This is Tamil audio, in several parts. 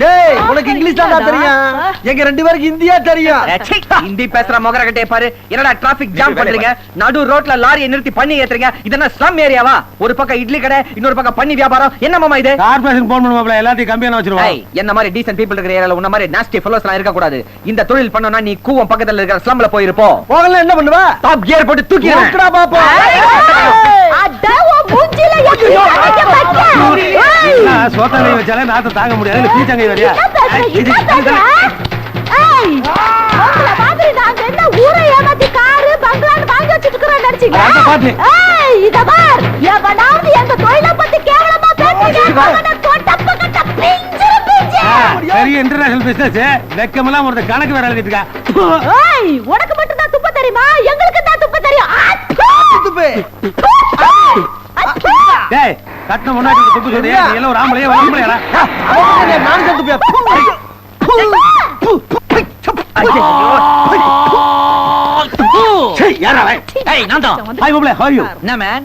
டேய் உனக்கு இங்கிலீஷ் தான்? தெரியும். எங்க ரெண்டு பேருக்கு இந்தியா தெரியும். ஹிந்தி பேசுற மொகர கட்டே பாரு. என்னடா டிராபிக் ஜாம் பண்றீங்க? நடு ரோட்ல லாரியை நிறுத்தி பண்ணி ஏத்துறீங்க. இதென்ன ஸ்லம் ஏரியாவா ஒரு பக்கம் இட்லி கடை இன்னொரு பக்கம் பண்ணி வியாபாரம். என்ன மாமா இது? கார்பரேஷன் போன் பண்ணுவாப்ல எல்லாத்தையும் கம்பியான வச்சிருவோம் என்ன மாதிரி டீசன்ட் பீப்பிள் இருக்கிற ஏரியால உன்ன மாதிரி நாஸ்டி ஃபெல்லோஸ் எல்லாம் இருக்க கூடாது இந்த தொழில் பண்ணனும்னா நீ கூவம் பக்கத்துல இருக்கிற ஸ்லம்ல போயிருப்போ போகல என்ன பண்ணுவ? டாப் கியர் போட்டு தூக்கி பாப்போம். அட, உன் மூஞ்சில சோத்தாங்கை வச்சாலே நாத்த தாங்க முடியாது. இல்ல பீச்சாங்கை வரியா? இன்டர்நேஷனல் பிசினஸ் வெக்கமெல்லாம் ஒரு கணக்கு வேற எழுதிட்டு உனக்கு மட்டும் தான் துப்ப தெரியுமா? எங்களுக்கு தான் துப்ப தெரியும்! துப்பு. டேய் கட்டின முன்னாடி துப்பு சொல்றியா நீ எல்லாம் ஒரு ஆம்பளையா ஒரு ஆம்பளையாடா அவன் நான் செத்து யாரா வை ஏய். நான் தான். ஹாய் மாப்ள ஹவ் யூ என்ன மேன்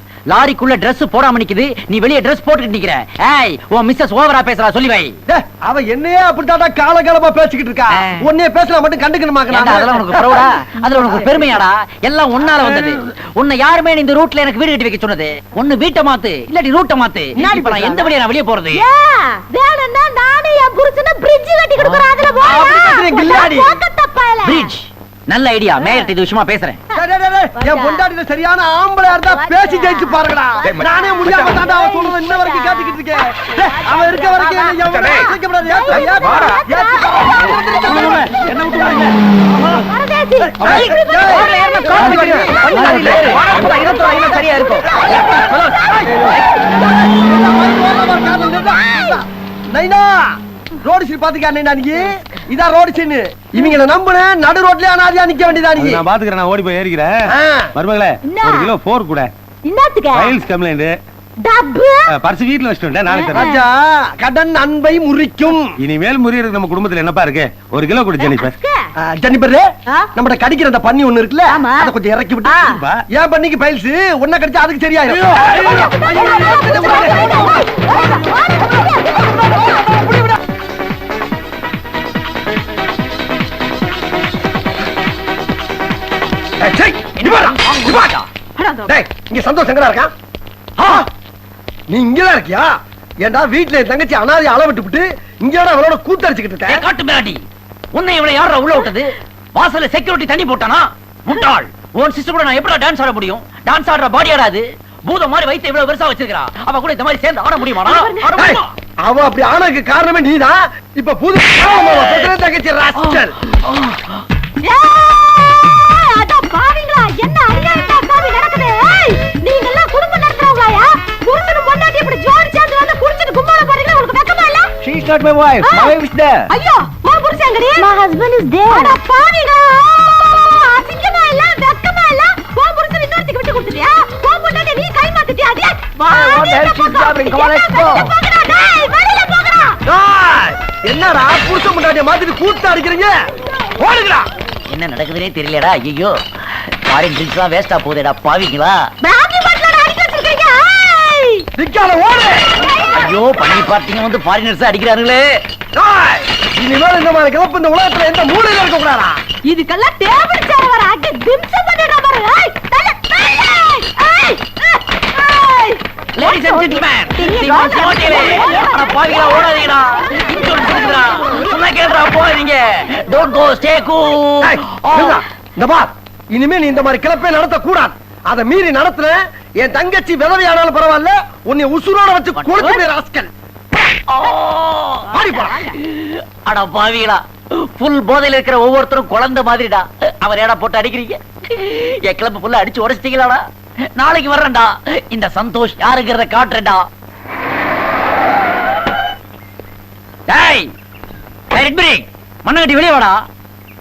லாரிக்குள்ள Dress போடாம நிக்குது. நீ வெளிய Dress போட்டுட்டு நிக்கிற. ஏய் உன் மிஸ்ஸஸ் ஓவரா பேசுறா சொல்லி வை. டேய், அவன் என்னையே அப்படித்தாடா காலகாலமா பேசிக்கிட்டு இருக்கா. உன்னைய பேசலாம் மட்டும் கண்டுக்கணுமாக்க ஏன்டா, அதெல்லாம் உனக்கு ப்ரௌடா அதுல உனக்கு பெருமையாடா? எல்லாம் உன்னால வந்தது. உன்னை யாருமே இந்த ரூட்ல எனக்கு வீடு கட்டி வைக்க சொன்னது. ஒண்ணு வீட்டை மாத்து இல்லாட்டி ரூட்டை மாத்து. இப்ப நான் எந்த வழியா நான் வெளிய போறது? வேணும்னா நானும் என் புருஷனை bridge கட்டி கொடுக்குறேன், அதுல போறேன். அப்படி. பிரிட்ஜ் நல்ல ஐடியா மேயர்ட்ட இது விஷயமா பேசுறேன். என் பொண்டாட்டில சரியான ஆம்பளையா இருந்தா பேசி ஜெயிச்சு பாருங்கடா நானே முடியாம தாண்டா அவன் சொல்றது இன்ன வரைக்கும் கேட்டுக்கிட்டு இருக்கேன் அவன் இருக்க வரைக்கும் என்னை. சரியா இருக்கும் நைனா ரோடு சீன் பாத்துக்கா நைனா நீ இதான் ரோடு சீன் இவங்கள நம்புனேன் நடு ரோட்லயே அனாதியா நிக்க வேண்டியதா நீ நான் பாத்துக்கிறேன் நான் ஓடி போய் ஏறிக்கிறேன். மருமகளே? ஒரு கிலோ போர் கூட என்னத்துக்கு? ஃபைல்ஸ் கம்ப்ளைண்ட் டப்பு. பர்ஸ் வீட்ல வச்சுட்டு நாளைக்கு ராஜா கடன் அன்பை முறிக்கும் இனிமேல் முறியறதுக்கு நம்ம குடும்பத்துல என்னப்பா இருக்கு ஒரு கிலோ கொடு ஜெனிபர் ஆ? நம்மட கடிக்கிற அந்த பன்னி ஒண்ணு இருக்குல்ல. அத கொஞ்சம் இறக்கி விட்டு. ஏன் பண்ணிக்கு பைல்ஸ் ஒன்ன கடிச்சா அதுக்கு சரியாயிரும் இங்க வாடா, இங்க வாடா. டேய், இங்க சந்தோஷ் எங்கடா இருக்கான்? நீ இங்கதான் இருக்கியா? ஏன்டா வீட்டுல என் தங்கச்சி அனாதை அள விட்டு விட்டு இங்கடா அவளோட கூத்தடிச்சுக்கிட்டு ஏய், இருக்க? காட்டு மிராண்டி உன்னை இவளை யாரா உள்ள விட்டது? வாசல்ல செக்யூரிட்டி தண்ணி போட்டானா? முட்டாள். உன் சிஸ்டர் கூட நான் எப்படி டான்ஸ் ஆட முடியும்? டான்ஸ் ஆடுற பாடி ஆடாது பூதம் மாதிரி வைத்து இவ்வளவு பெருசா வச்சிருக்கா அவ கூட இந்த மாதிரி சேர்ந்து ஆட முடியுமா? அவ அப்படி ஆனதுக்கு காரணமே நீதான். இப்ப புது தங்கச்சி பாவிங்களா, என்ன அநியாயமா சாமி நடக்குது? ஏய், நீங்கெல்லாம் குடும்பம் நடத்துறவங்களாயா? புருஷனும் பொண்டாட்டியும் இப்படி ஜோடி சேர்ந்து வந்து குடிச்சிட்டு கும்மாளம் போடுறீங்களா? உங்களுக்கு வெக்கமா இல்ல? She is not my wife. My wife is there. ஐயோ, உன் புருஷன் எங்கடி? அட பாவிங்களா, அசிங்கமா இல்ல, வெக்கமா இல்ல? உன் புருஷன் இன்னொருத்திக்கு விட்டு கொடுத்துட்டியா? உன் பொண்டாட்டியை நீ கை மாத்திட்டியா? வா, what the hell she's doing? Come on, let's go. டேய், வெளியில போங்கடா. டேய், என்னடா புருஷன் முன்னாடி மாதிரி கூத்து அடிக்கிறீங்க ஓடுங்கடா என்ன நடக்குதுன்னே தெரியலடா ஐயோ ஃபாரின் ட்ரிங்க்ஸ் எல்லாம் வேஸ்டா போகுதேடா பாவிங்களா. நிக்காத ஓடு! ஐயோ பண்ணி பார்த்தீங்க வந்து ஃபாரினர்ஸ் அடிக்கிறாங்களே இனிமேல் இந்த மாதிரி கிளப்பு இந்த உலகத்துல எந்த மூலையில இருக்க கூடாதா இதுக்கெல்லாம் டேபிள் சேர் வர அடி திம்சம் பண்ணிடுற பாரு ஏய் தல ஏய் லேடிஸ் அண்ட் ஜென்டில்மேன் அட ஓடாதீங்கடா. இன்சூரன்ஸ் இருக்குடா சொன்னா கேளுடா போகாதீங்க. Don't go stay cool. இந்த பார். இனிமே நீ இந்த மாதிரி கிளப்பே நடத்த கூடாது அதை மீறி நடத்துன என் தங்கச்சி விதவை ஆனாலும் பரவாயில்ல உன்னை உசுரோட வச்சு கொடுக்கிற ராஸ்கல். அட பாவிகளா புல் போதையில் இருக்கிற ஒவ்வொருத்தரும் குழந்தை மாதிரிடா. அவர் ஏடா போட்டு அடிக்கிறீங்க? என் கிளப்பு புல்ல அடிச்சு உடைச்சிட்டீங்களாடா? நாளைக்கு வர்றேன்டா. இந்த சந்தோஷ் யாருங்கிறத காட்டுறேன்டா. டேய் மண்ணு கட்டி வெளியே வாடா.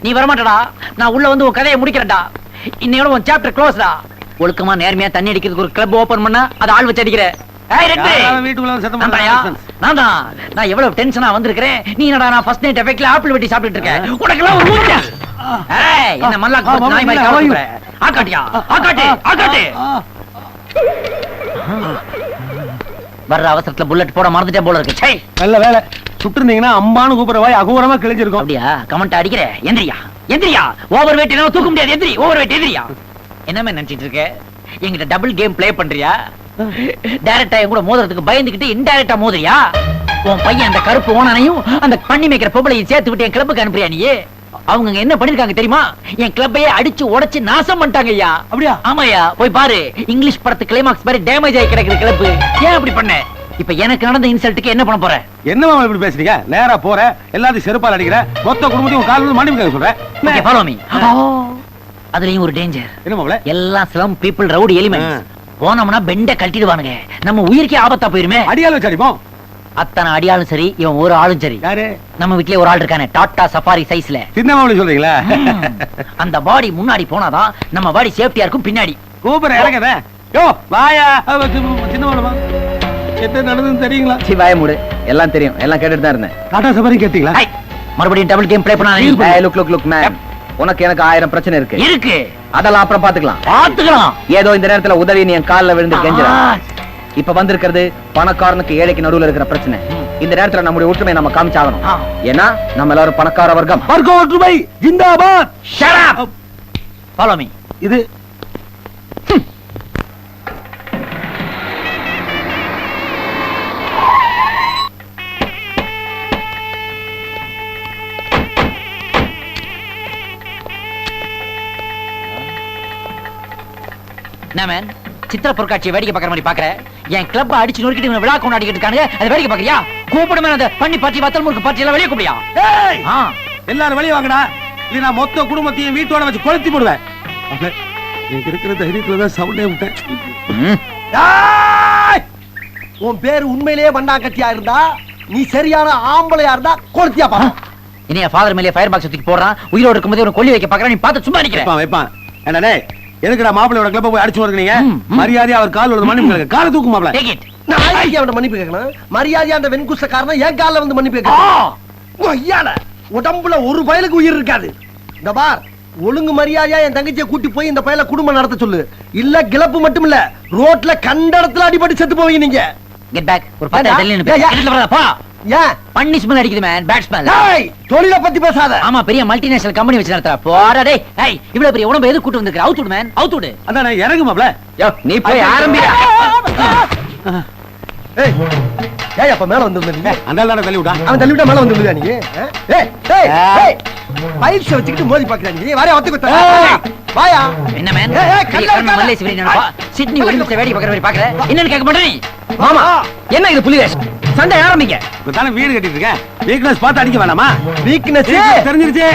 நீ வரமாட்டடா. நான் உள்ள வந்து உன் கதையை முடிக்கிறேன்டா. இன்னையோட உன் சாப்டர் க்ளோஸ்டா ஒழுக்கமா நேர்மையா தண்ணி அடிக்கிறதுக்கு ஒரு கிளப் ஓபன் பண்ணா அது ஆள் வச்சு அடிக்கிற. நான் எவ்வளவு டென்ஷனா வந்திருக்கிறேன்? நீ என்னடா நான் ஃபர்ஸ்ட் நைட் எஃபெக்ட்ல ஆப்பிள் வெட்டி சாப்பிட்டுட்டு இருக்கேன். உனக்கெல்லாம் ஒரு ஊர்ல ஏய் என்ன மல்லா ஆ, மாமா, நாய் மாதிரி இல்ல, கவனிக்கிற ஆக்காட்டியா ஆக்காட்டு ஆக்காட்டு ஆ, வர்ற அவசரத்துல புல்லட் போட மறந்துட்டேன் போல இருக்கு. நல்ல வேலை. சுட்டு இருந்தீங்கன்னா அம்பானு கூப்பிடுற வாய் அகூரமா கிழிஞ்சிருக்கும். அப்படியா? கமெண்ட் அடிக்கிற? எந்திரியா? எந்திரியா ஓவர் வெயிட் என்னால தூக்க முடியாது எந்திரி ஓவர் வெயிட் எந்திரியா என்னமே நினைச்சிட்டு இருக்க? என்கிட்ட டபுள் கேம் ப்ளே பண்றியா? டைரக்டா என் கூட மோதுறதுக்கு பயந்துகிட்டு இன்டைரக்டா மோதுறியா? உன் பையன் அந்த கருப்பு ஓனானையும் அந்த பண்ணி மேய்க்கிற பொம்பளையும் சேர்த்து விட்டு என் கிளப்புக்கு அனுப்புறியா நீ அவங்க என்ன பண்ணிருக்காங்க தெரியுமா? என் கிளப்பையே அடிச்சு உடைச்சு நாசம் பண்ணிட்டாங்க ஐயா. அப்படியா? ஆமாயா போய் பாரு. இங்கிலீஷ் படத்து கிளைமாக்ஸ் மாதிரி டேமேஜ் ஆகி கிடக்குற கிளப்பு ஏன் அப்படி பண்ண? இப்ப எனக்கு நடந்த இன்சல்ட்டுக்கு என்ன பண்ண போற? என்ன மாமா இப்படி பேசுறீங்க? நேரா போற எல்லாத்தையும் செருப்பால் அடிக்கிற மொத்த குடும்பத்தையும் கால் வந்து மன்னிப்பு சொல்றேன் ஓகே ஃபாலோ மீ அதுலயும் ஒரு டேஞ்சர் என்ன மாப்பிள? எல்லாம் ஸ்லம் பீப்புள் ரவுடி எலிமெண்ட்ஸ் போனோம்னா பெண்ட கழட்டிடுவானுங்க. நம்ம உயிருக்கே ஆபத்தா போயிருமே. அடியால் வச்சு அடிப்போம். அத்தனை அடியாலும் சரி இவன் ஒரு ஆளும் சரி. யாரு? நம்ம வீட்லயே ஒரு ஆள் இருக்கானே டாடா சஃபாரி சைஸ்ல. சின்ன சொல்றீங்களா? அந்த பாடி முன்னாடி போனாதான் நம்ம பாடி சேஃப்டியா இருக்கும் பின்னாடி. கூப்பிட இறங்கத. யோ வாயா. அவ சின்ன- சின்ன மாப்பிளமா என்ன நடந்ததுன்னு தெரியுங்களா? சி வாய மூடு. எல்லாம் தெரியும். எல்லாம் கேட்டுட்டு தான் இருந்தேன். டாடா சபாரி கேட்டீங்களா? ஹை, மறுபடியும் டபுள் கேம் ப்ளே பண்ணாதீங்க. ஏய் லுக் லுக் லுக் மேம் உனக்கு எனக்கு ஆயிரம் பிரச்சனை இருக்கு. இருக்கு. அதெல்லாம் அப்புறம் பாத்துக்கலாம் பாத்துக்கலாம் ஏதோ இந்த நேரத்துல உதவி நீ என் கால்ல விழுந்து இப்ப வந்திருக்கிறது பணக்காரனுக்கு ஏழைக்கு நடுவுல இருக்கிற பிரச்சனை. இந்த நேரத்துல நம்முடைய ஒற்றுமை நம்ம காமிச்சாகணும். ஏன்னா நம்ம எல்லாரும் பணக்கார வர்க்கம். வர்க்க ஒற்றுமை ஜிந்தாபாத். இது என்ன மேன் சித்திர பொருட்காட்சியை வேடிக்கை பார்க்குற மாதிரி பாக்குற என் கிளப் அடிச்சு நொறுக்கிட்டு இவனை விழா கொண்டாடிக்கிட்டு இருக்கானுங்க. அதை வேடிக்கை பாக்குறியா கூப்பிடு மேன் அந்த பண்ணி பாட்டி வத்தல் முறுக்கு பாட்டி எல்லாம் வெளியே கூப்பிடியா? ஆ. எல்லாரும் வெளியே வாங்கடா. இது நான் மொத்த குடும்பத்தையும் வீட்டோட வச்சு கொளுத்தி போடுவேன். எனக்கு இருக்கிற தைரியத்துல தான் சவுண்டே விட்டேன்! உன் பேரு உண்மையிலேயே மண்ணாங்கட்டியா இருந்தா நீ சரியான ஆம்பளையா இருந்தா கொளுத்தியா பா இனி ஃபாதர் மேலே ஃபயர் பாக்ஸ் தூக்கி போடுறான். உயிரோடு இருக்கும்போது உனக்கு கொல்லி வைக்க பார்க்கறேன். நீ பார்த்து சும்மா நிக்கிறேன் வைப்பான் வைப்பான். என்ன டேய் எதுக்குடா மாப்பிளையோட கிளப்ப போய் அடிச்சு ம். மரியாதையா அவர் கால் ஒரு மன்னிப்பு கேளுங்க. காலை தூக்கு மாப்பிள டேக் இட் நான் அவன் மன்னிப்பு கேட்கணும். மரியாதையா அந்த வெண்குஷ்டக்காரன் என் கால்ல வந்து மன்னிப்பு ஐயால உடம்புல ஒரு பயலுக்கு உயிர் இருக்காது. இந்த பார் ஒழுங்கு மரியாதையா என் தங்கச்சியை கூட்டி போய் இந்த பயல குடும்பம் நடத்த சொல்லு. இல்ல கிளப்பு மட்டும் இல்ல ரோட்ல கண்ட இடத்துல அடிபட்டு செத்து போவீங்க நீங்க. கெட் பேக் ஒரு பத்து ஏன் பண்ணி ஸ்மெல் அடிக்குது மேன் பேட் ஸ்மெல் ஏய், தொழிலை பத்தி பேசாத ஆமா பெரிய மல்டிநேஷனல் கம்பெனி வச்சு நடத்துற போடா டேய் ஏய் இவ்வளவு பெரிய உடம்பு எது கூட்டு வந்திருக்க அவுட் விடு மேன் அவுட் விடு அதானே இறங்கு மாப்பிள யோ நீ போய் ஆரம்பிடா ஏய் ஏய் அப்ப மேல வந்து அந்த ஆள் தள்ளி விடா அவன் தள்ளி விட்டா மேல வந்து விழுதா நீ ஆ? ஏய் ஏய் ஏய் பைல்ஸ் வச்சுக்கிட்டு மோதி பாக்குறா நீ வாரியா ஒத்து குத்த ஏய். வாயா என்ன மேன் ஏய், கல்ல சிட்னி ஒலிம்பிக்ஸ்ல வேடி பார்க்கற மாதிரி பாக்குற என்னன்னு கேட்க மாட்டே நீ மாமா என்ன இது புலி வேஷம் சண்டை ஆரம்பிங்க. தானே வீடு கட்டிட்டு இருக்கேன் வீக்னஸ் பார்த்து அடிக்க வேணாமா? வீக்னஸ் தெரிஞ்சிருச்சு.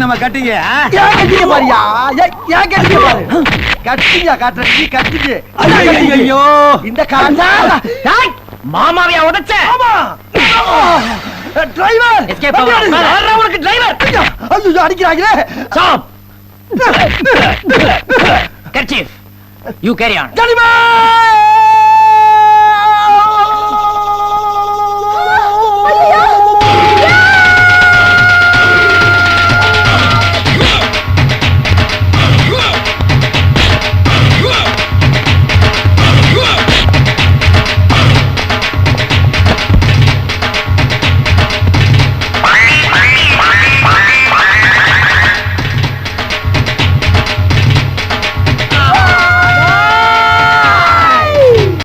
நம்ம கட்டிங்க கட்டிக்க பாரியா ஏன் பாரு கட்டிங்க காட்டுற நீ ஐயோ இந்த காலா மாமாவையா உடைச்ச? டிரைவர். உனக்கு டிரைவர் ஐயோ அடிக்கிறாங்களே. Stop kerchief you carry on ஜனிமே